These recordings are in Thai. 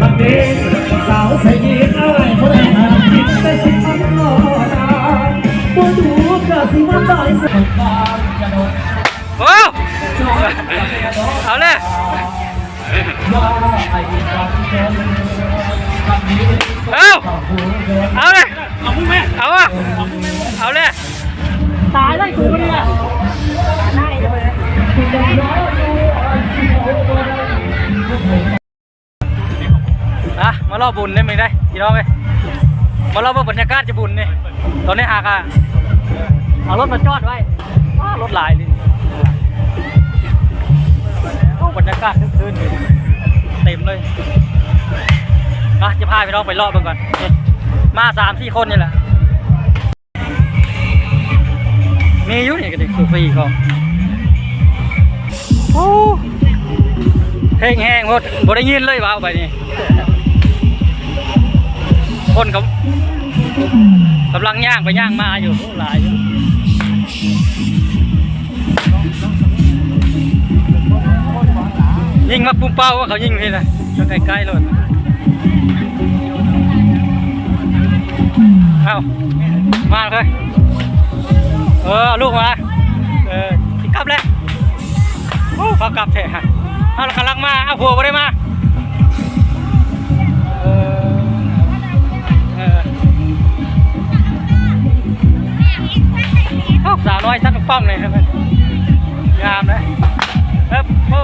บัดนี้สาวใส่ยีนอ้ายบ่ได้หากินแต่สิมันรอดาบ่ดูก็สิมันได้สักบางจะโดนโอ้เอาเลยว่าไอ้ฟังแค่บัดนี้เอาต้องหูเดินเอาเลยเอามึงแม่เอาอะเอาเลยตายได้กูเนี่ยารอบุญได้ไหมได้พี่น้องเอ้ยมารอเบิ่งบรรยากาศจะบุญนี่ตอนนี้หากอะเอารถมาจอดไว้อ้ารถหลายเลยโอ้บรรยากาศคึกคืนเต็มเลยอะจะพาพี่น้องไปรอบเบิ่งก่อนมาสามสี่คนนี่แหละมีอยู่นี่ก็เด็กฟรีๆเขาโอ้แห้งๆหมดบ่ได้ยินเลยว่าเอาไปนี่ คนเขากำลังย่างไปย่างมาอยู่หลายอยู่ยิงมาปุ่มเป้าว่าเขายิงพี่นะใกล้ๆเลยเอามาเลยเออเอาลูกมาเออสิกลับแล้วโอ้เขากลับเถอะเอากำลังมาเอาผัวมาได้มา ร้อยสักป้องเลยครับงามนะครับโอ้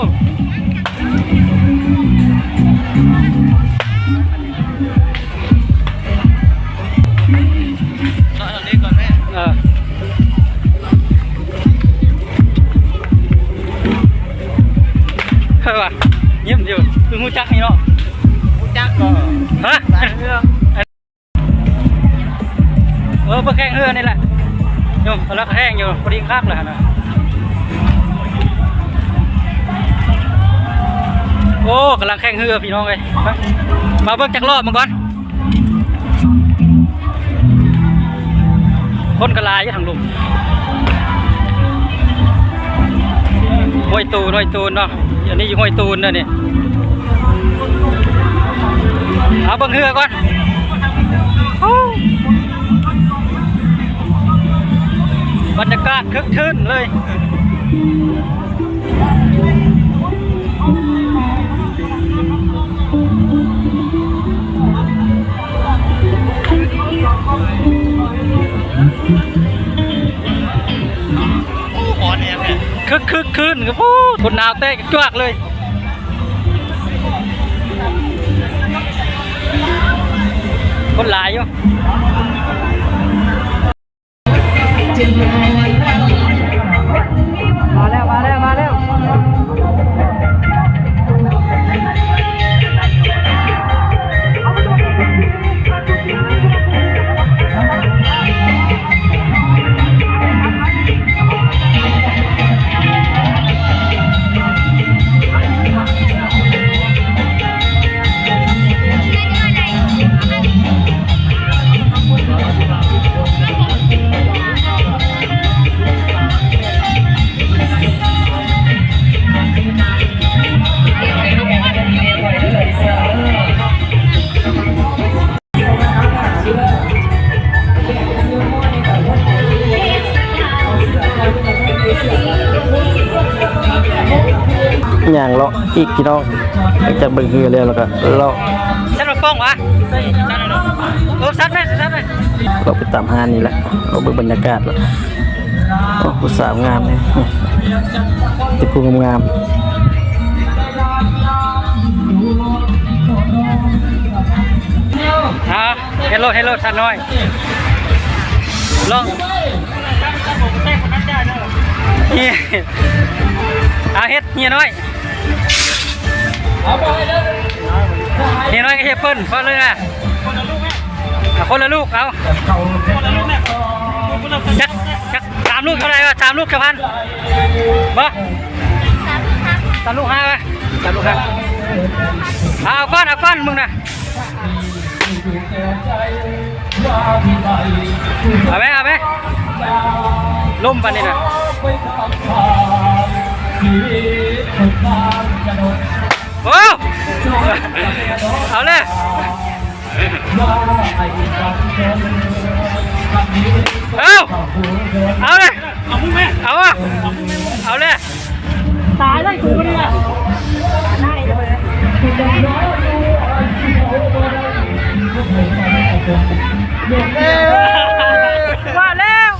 กรอบมาก่อนคนกระลายอยู่ทางลุมห้วยตูนห้วยตูนเนาะอันนี้อยู่ห้วยตูนเด้อนี่เอาเบิ่งเรือก่อน บรรยากาศคึกคืนเลยหอนเนี่ยคึกคึกคืนครับโอ้คนหนาวเตะจวกเลยคนหลายอยู่ ม อีกพี่น้องหลังจากเบิ่งเรือแล้วแล้วก็เลาะฉันมาป้องวะโอ้ซัดไหมซัดไหมเราไปตามห้านนี่แหละเราเบิ่งบรรยากาศแล้วโอ้ผู้สาวงามเลยติพูงามฮะเฮลโลเฮลโลชันน้อยลองเฮียเอาเฮ็ดเฮียน้อย เฮียน้อยก็เฮ็ดเปิ้ลเพราะเลยนะเอาคนละลูกเอาจักจักสามลูกเท่าไหร่วะสามลูกเท่าพันบ่สามลูกห้าไปสามลูกห้าเอาก้อนเอาก้อนมึงนะเอาไหมเอาไหมล่มปันนี่นะ โอ้เอาเลยเอาเอาเลยเอามึงแม่เอาอะเอาเลยตายเลยกูเนี่ยว่าแล้ว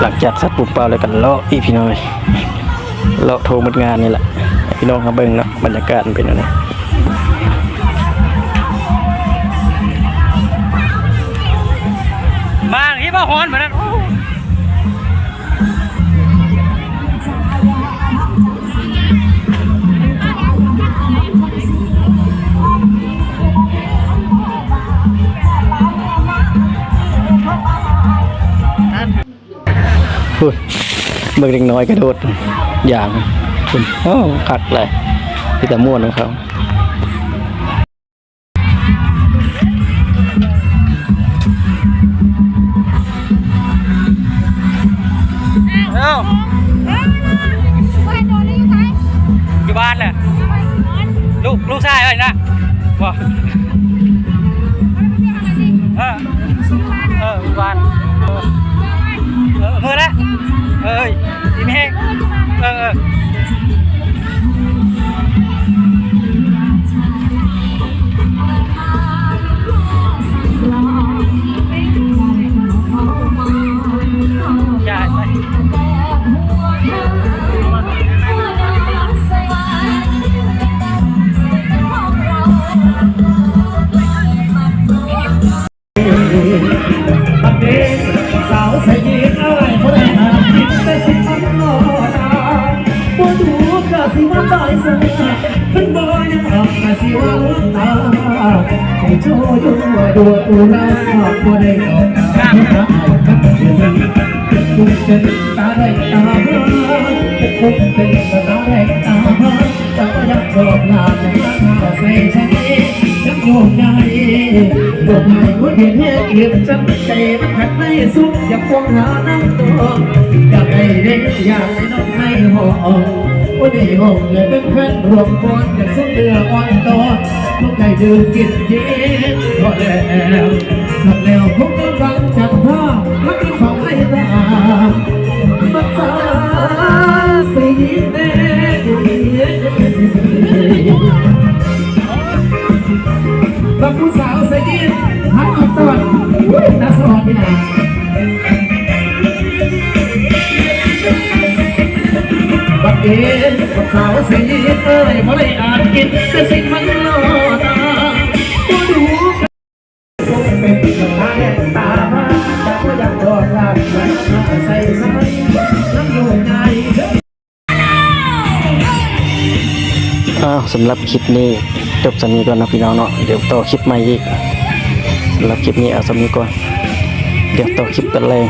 หลังจากสัตว์ปุ่มเปล่าเลยกันเลาะอีพี่น้อยเลาะโทรหมดงานนี่แหละพี่น้องครับเบิ่งเนาะบรรยากาศมันเป็นยังไงมาที่บ้าฮอนเหมือนนั้น เบิ่งเด็กน้อยกระโดดอย่างคุณโอ้คักเลยที่แต่ม่วนของเขาเอ้าอยู่บ้านแหละลูกลูกชายอะไรนะบ่เเอาตายซะเพิ่นบ่ยังออกก็สิว่าตาให้โชว์อยู่ว่าดูตูลาบ่ได้ออกตากับเพิ่นคุกเป็นตาได้ตาคุกเป็นตาได้ตาแต่ก็ยังบอกลาแต่ก็ใส่ฉันยังโยกใหญ่ตัวใหญ่หัวเดียนเหียบจันใจมันขัดในสุดอยากควงหาน้ำตัวอยากให้เด็กอยากให้น้องให้หอม วันนี้ห้องเลยเป็นเพื่อนรวมบนอยากส่งเดืออ่อนตัวลูกไก่ดื่มกินเย็นพอแล้วทำแล้วพบกันฟังจันท่ารักที่อ เอ็นกับสาวสีเอ้ยบ่ได้อ่านกินแต่สิ่งมันหล่อตาบ่ดูคงเป็นตาแดงตามาแต่ก็ยังรอดลาบใส่ใส่น้ำอยู่ในอ้าวสำหรับคลิปนี้จบสำนีก่อนนะพี่น้องเนาะเดี๋ยวต่อคลิปใหม่อีกสำหรับคลิปนี้เอาสำนีก่อน เดี๋ยวต่อคลิปกันเลย